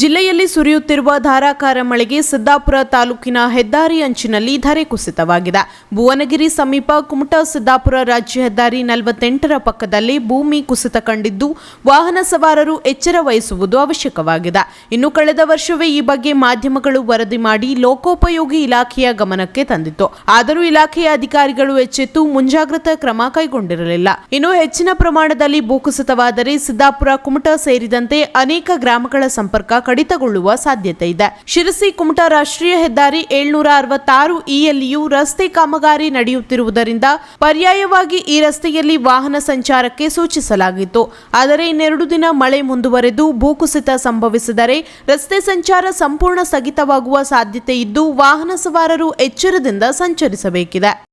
ಜಿಲ್ಲೆಯಲ್ಲಿ ಸುರಿಯುತ್ತಿರುವ ಧಾರಾಕಾರ ಮಳೆಗೆ ಸಿದ್ದಾಪುರ ತಾಲೂಕಿನ ಹೆದ್ದಾರಿ ಅಂಚಿನಲ್ಲಿ ಧರೆ ಕುಸಿತವಾಗಿದೆ. ಭುವನಗಿರಿ ಸಮೀಪ ಕುಮಟಾ ಸಿದ್ದಾಪುರ ರಾಜ್ಯ ಹೆದ್ದಾರಿ ನಲವತ್ತೆಂಟರ ಪಕ್ಕದಲ್ಲಿ ಭೂಮಿ ಕುಸಿತ ಕಂಡಿದ್ದು, ವಾಹನ ಸವಾರರು ಎಚ್ಚರ ವಹಿಸುವುದು ಅವಶ್ಯಕವಾಗಿದೆ. ಇನ್ನು ಕಳೆದ ವರ್ಷವೇ ಈ ಬಗ್ಗೆ ಮಾಧ್ಯಮಗಳು ವರದಿ ಮಾಡಿ ಲೋಕೋಪಯೋಗಿ ಇಲಾಖೆಯ ಗಮನಕ್ಕೆ ತಂದಿತ್ತು. ಆದರೂ ಇಲಾಖೆಯ ಅಧಿಕಾರಿಗಳು ಎಚ್ಚೆತ್ತು ಮುಂಜಾಗ್ರತಾ ಕ್ರಮ ಕೈಗೊಂಡಿರಲಿಲ್ಲ. ಇನ್ನು ಹೆಚ್ಚಿನ ಪ್ರಮಾಣದಲ್ಲಿ ಭೂಕುಸಿತವಾದರೆ ಸಿದ್ದಾಪುರ, ಕುಮಟಾ ಸೇರಿದಂತೆ ಅನೇಕ ಗ್ರಾಮಗಳ ಸಂಪರ್ಕ ಕಡಿತಗೊಳ್ಳುವ ಸಾಧ್ಯತೆ ಇದೆ. ಶಿರಸಿ ಕುಮಟಾ ರಾಷ್ಟ್ರೀಯ ಹೆದ್ದಾರಿ ಏಳ್ನೂರ ಅರವತ್ತಾರು ಇಯಲ್ಲಿಯೂ ರಸ್ತೆ ಕಾಮಗಾರಿ ನಡೆಯುತ್ತಿರುವುದರಿಂದ ಪರ್ಯಾಯವಾಗಿ ಈ ರಸ್ತೆಯಲ್ಲಿ ವಾಹನ ಸಂಚಾರಕ್ಕೆ ಸೂಚಿಸಲಾಗಿತ್ತು. ಆದರೆ ಇನ್ನೆರಡು ದಿನ ಮಳೆ ಮುಂದುವರೆದು ಭೂಕುಸಿತ ಸಂಭವಿಸಿದರೆ ರಸ್ತೆ ಸಂಚಾರ ಸಂಪೂರ್ಣ ಸ್ಥಗಿತವಾಗುವ ಸಾಧ್ಯತೆ ಇದ್ದು ವಾಹನ ಸವಾರರು ಎಚ್ಚರದಿಂದ ಸಂಚರಿಸಬೇಕಿದೆ.